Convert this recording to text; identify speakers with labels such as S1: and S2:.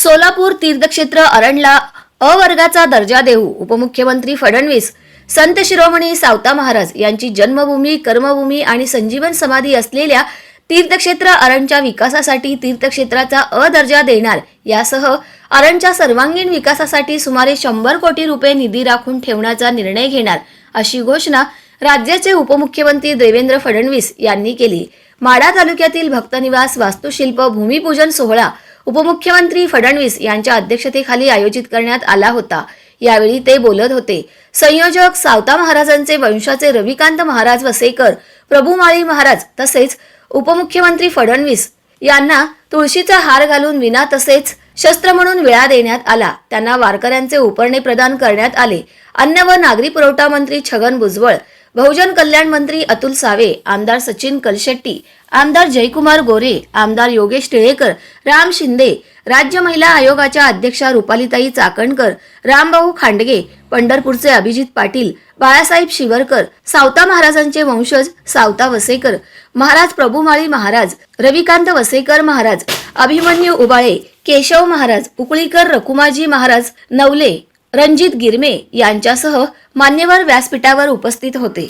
S1: सोलापूर तीर्थक्षेत्र अरणला अवर्गाचा दर्जा देऊ उपमुख्यमंत्री फडणवीस संत शिरोमणी सावता महाराज यांची जन्मभूमी कर्मभूमी आणि संजीवन समाधी असलेल्या तीर्थक्षेत्र अरणच्या विकासासाठी तीर्थक्षेत्राचा अ दर्जा देणार यासह अरणच्या सर्वांगीण विकासासाठी सुमारे शंभर कोटी रुपये निधी राखून ठेवण्याचा निर्णय घेणार अशी घोषणा राज्याचे उपमुख्यमंत्री देवेंद्र फडणवीस यांनी केली. माढा तालुक्यातील भक्तनिवास वास्तुशिल्प भूमिपूजन सोहळा उपमुख्यमंत्री फडणवीस यांच्या अध्यक्षतेखाली आयोजित करण्यात आला होता. यावेळी ते बोलत होते. संयोजक सावता महाराजांचे वंशाचे रविकांत महाराज वसेकर प्रभुमाळी महाराज तसेच उपमुख्यमंत्री फडणवीस यांना तुळशीचा हार घालून विना तसेच शस्त्र म्हणून विळा देण्यात आला. त्यांना वारकऱ्यांचे उपरणे प्रदान करण्यात आले. अन्न व नागरी पुरवठा मंत्री छगन भुजबळ बहुजन कल्याण मंत्री अतुल सावे आमदार सचिन कलशेट्टी आमदार जयकुमार गोरे आमदार योगेश टिळेकर राम शिंदे राज्य महिला आयोगाच्या अध्यक्षा रुपालीताई चाकणकर रामभाऊ खांडगे पंढरपूरचे अभिजित पाटील बाळासाहेब शिवरकर सावता महाराजांचे वंशज सावता वसेकर महाराज प्रभुमाळी महाराज रविकांत वसेकर महाराज अभिमन्यू उबाळे केशव महाराज उकळीकर रकुमाजी महाराज नवले रणजित गिरमे यांच्यासह मान्यवर व्यासपीठावर उपस्थित होते.